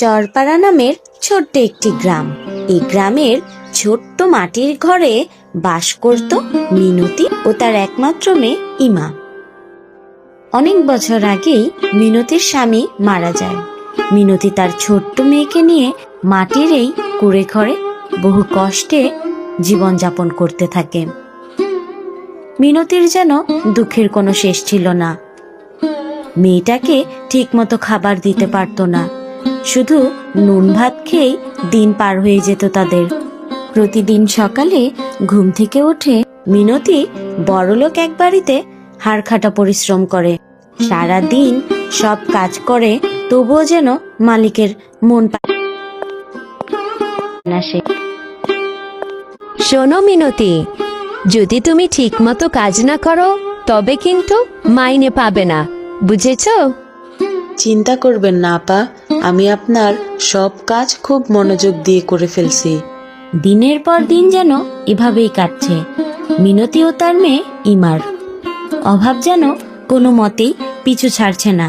চরপাড়া নামের ছোট্ট একটি গ্রাম। এই গ্রামের ছোট্ট মাটির ঘরে বাস করত মিনতি ও তার একমাত্র মেয়ে ইমা। অনেক বছর আগেই মিনতির স্বামী মারা যায়। মিনতি তার ছোট্ট মেয়েকে নিয়ে মাটির এই কুড়ে ঘরে বহু কষ্টে জীবনযাপন করতে থাকে। মিনতির যেন দুঃখের কোনো শেষ ছিল না। মেয়েটাকে ঠিকমতো খাবার দিতে পারতো না। শুধু নুন ভাত খেয়েই দিন পার হয়ে যেত তাদের। প্রতিদিন সকালে ঘুম থেকে উঠে মিনতি বড়লোক এক বাড়িতে হাড়খাটা পরিশ্রম করে। সারা দিন সব কাজ করে, তবুও যেন মালিকের মন শোনো মিনতি, যদি তুমি ঠিকমতো কাজ না করো, তবে কিন্তু মাইনে পাবে না, বুঝেছ? চিন্তা করবেন না আপা। আমি আপনার সব কাজ খুব মনোযোগ দিয়ে করে ফেলছি। দিনের পর দিন যেন এভাবেই কাটছে। মিনতি ও তার মেয়ে ইমার। অভাব যেন কোনো মতেই পিছু ছাড়ছে না।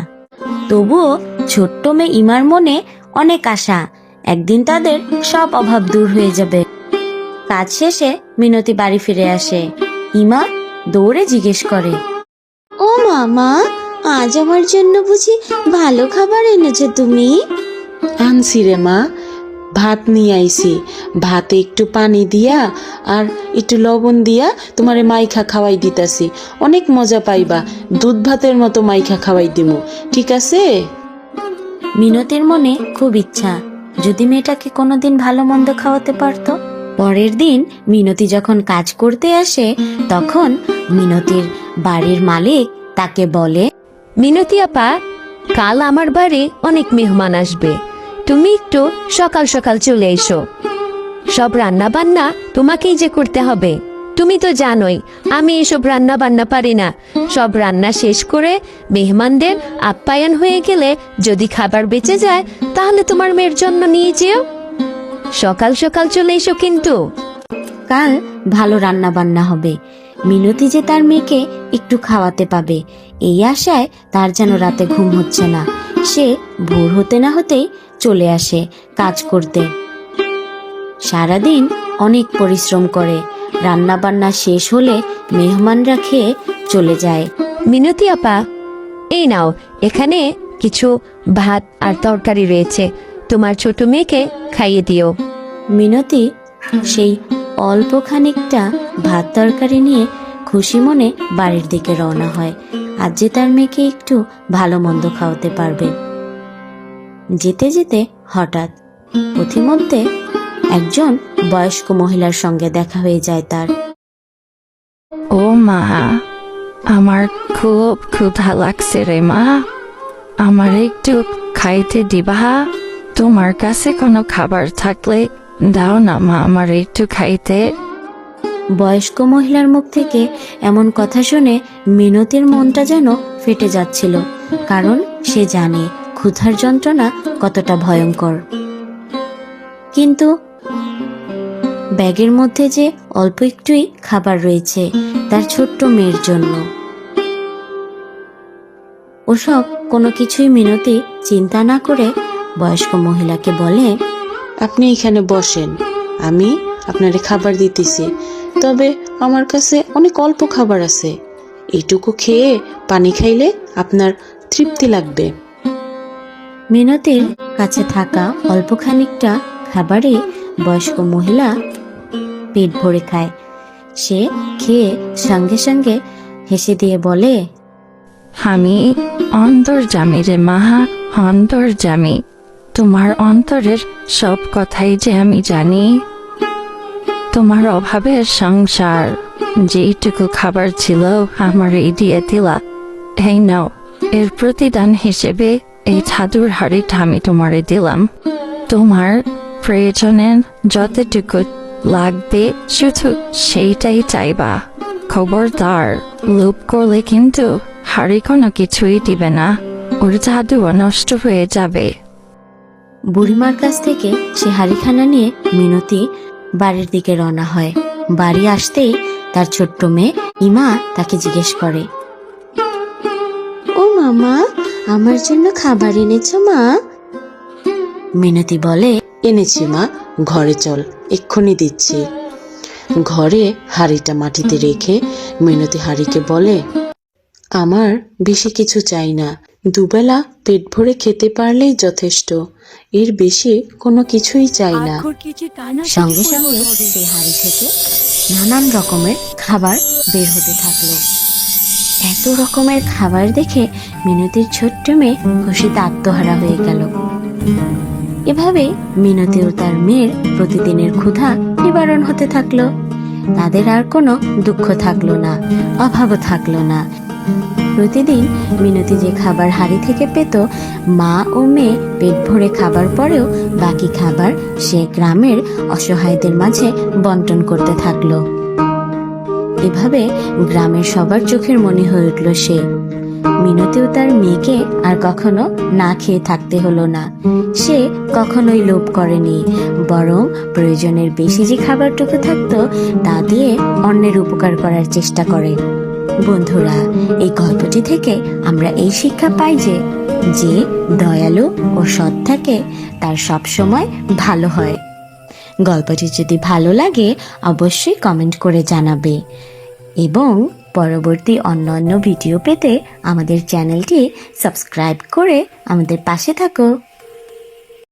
তবুও ছোট্ট মেয়ে ইমার মনে অনেক আশা। একদিন তাদের সব অভাব দূর হয়ে যাবে। কাজ শেষে মিনতি বাড়ি ফিরে আসে। ইমা দৌড়ে জিজ্ঞেস করে ও মামা আজ আমার জন্য বুঝি ভালো খাবার এনেছো তুমি? আনছি রে মা। ভাত নিয়ে আইছি। ভাতে একটু পানি দিয়া আর একটু লবণ দিয়া তোমারে মাইখা খাওয়াই দিতাছি। অনেক মজা পাইবা। দুধ ভাতের মতো মাইখা খাওয়াই দিমু। ঠিক আছে? মিনতির মনে খুব ইচ্ছা। যদি মেয়েটাকে কোনোদিন ভালো মন্দ খাওয়াতে পারতো? পরের দিন মিনতি যখন কাজ করতে আসে তখন মিনতির বাড়ির মালিক তাকে বলে মিনতি আপা, কাল আমার বাড়ি অনেক মেহমান আসবে। তুমি একটু সকাল সকাল চলে এসো। সব রান্না বান্না তোমাকেই যে করতে হবে। তুমি তো জানোই, আমি এসব রান্না বান্না পারি না। সব রান্না শেষ করে মেহমানদের আপ্যায়ন হয়ে গেলে যদি খাবার বেঁচে যায়, তাহলে তোমার মেয়ের জন্য নিয়ে যেও। সকাল সকাল চলে এসো কিন্তু। কাল ভালো রান্না বান্না হবে। মিনতি যে তার মেয়েকে একটু খাওয়াতে পাবে। এই আশায় তার যেন রাতে ঘুম হচ্ছে না। সে ভোর হতে না হতেই চলে আসে কাজ করতে। সারাদিন অনেক পরিশ্রম করে। রান্না বান্না শেষ হলে মেহমানরা খেয়ে চলে যায়। মিনতি আপা এই নাও এখানে কিছু ভাত আর তরকারি রয়েছে। তোমার ছোট মেয়েকে খাইয়ে দিও। মিনতি সেই অল্প খানিকটা ভাত তরকারি নিয়ে খুশি মনে বাড়ির দিকে রওনা হয়। আজ যে তার মেয়েকে একটু ভালো মন্দ খাওয়াতে পারবে। যেতে যেতে হঠাৎ পথিমধ্যে একজন বয়স্ক মহিলার সঙ্গে দেখা হয়ে যায় তার। ও মা, আমার খুব ক্ষুধা লাগছে রে মা। আমার একটু খাইতে দিবা তোমার কাছে কোনো খাবার থাকলে দাও না মা, আমার একটু খাইতে। বয়স্ক মহিলার মুখ থেকে এমন কথা শুনে মিনতির মনটা যেন ফেটে যাচ্ছিল, কারণ সে জানে ক্ষুধার যন্ত্রণা কতটা ভয়ঙ্কর। কিন্তু ব্যাগের মধ্যে যে অল্প একটুই খাবার রয়েছে, তার ছোট্ট মেয়ের জন্য। ওসব কোনো কিছুই মিনতি চিন্তা না করে বয়স্ক মহিলাকে বলে, আপনি এখানে বসেন, আমি আপনারে খাবার দিতেছি। তবে আমার কাছে অনেক অল্প খাবার আছে। এইটুকু খেয়ে পানি খাইলে আপনার তৃপ্তি লাগবে। মিনতির কাছে থাকা অল্প খানিকটা খাবারে বয়স্ক মহিলা পেট ভরে খায়। সে খেয়ে সঙ্গে সঙ্গে হেসে দিয়ে বলে আমি অন্তর্জামী রে মা অন্তর্জামী। তোমার অন্তরের সব কথাই যে আমি জানি। তোমার অভাবের সংসার যেইটুকু খাবার ছিল আমার এই দিয়ে দিলা। এই নাও, এর প্রতিদান হিসেবে এই ছাদুর হাড়িটা আমি তোমারে দিলাম। তোমার প্রয়োজনের যতটুকু লাগবে শুধু সেইটাই চাইবা। খবরদার, লোভ করলে কিন্তু হাড়ি কোনো কিছুই দিবে না। ওর জাদুও নষ্ট হয়ে যাবে। বুড়িমার কাছ থেকে সে হাড়িখানা নিয়ে মিনতি বাড়ির দিকে রওনা হয়। বাড়ি আসতেই তার ছোট্ট মেয়ে ইমা তাকে জিজ্ঞেস করে। ও মামা আমার জন্য খাবার এনেছো মা? মিনতি বলে এনেছি মা ঘরে চল এক্ষুনি দিচ্ছি। ঘরে হাঁড়িটা মাটিতে রেখে মিনতি হাঁড়িকে বলে আমার বেশি কিছু চাই না। দুবেলা পেট ভরে খেতে পারলেই যথেষ্ট। এর বেশি কোনো কিছুই চাই না। সঙ্গে সঙ্গে সেই হাঁড়ি থেকে নানান রকমের খাবার বের হতে থাকল। এত রকমের খাবার দেখে মিনতির ছোট্ট মেয়ে খুশিতে আত্মহারা হয়ে গেল। এভাবে মিনতি ও তার মেয়ের প্রতিদিনের ক্ষুধা নিবারণ হতে থাকল। তাদের আর কোনো দুঃখ থাকল না অভাবও থাকল না। প্রতিদিন মিনতি যে খাবার হাড়ি থেকে পেত, মা ও মেয়ে পেট ভরে খাবার পরেও বাকি খাবার সে গ্রামের অসহায়দের মাঝে বন্টন করতে থাকল। এভাবে গ্রামের সবার চোখের মনে হয়ে উঠল সে। মিনতিও তার মেয়েকে আর কখনো না খেয়ে থাকতে হলো না। সে কখনোই লোভ করেনি, বরং প্রয়োজনের বেশি যে খাবারটুকু থাকতো, তা দিয়ে অন্যের উপকার করার চেষ্টা করে। বন্ধুরা, এই গল্পটি থেকে আমরা এই শিক্ষা পাই যে যে দয়ালু ও সৎ থাকে, তার সব সময় ভালো হয়। গল্পটি যদি ভালো লাগে, অবশ্যই কমেন্ট করে জানাবে। এবং পরবর্তী অন্য অন্য ভিডিও পেতে আমাদের চ্যানেলটি সাবস্ক্রাইব করে আমাদের পাশে থাকো।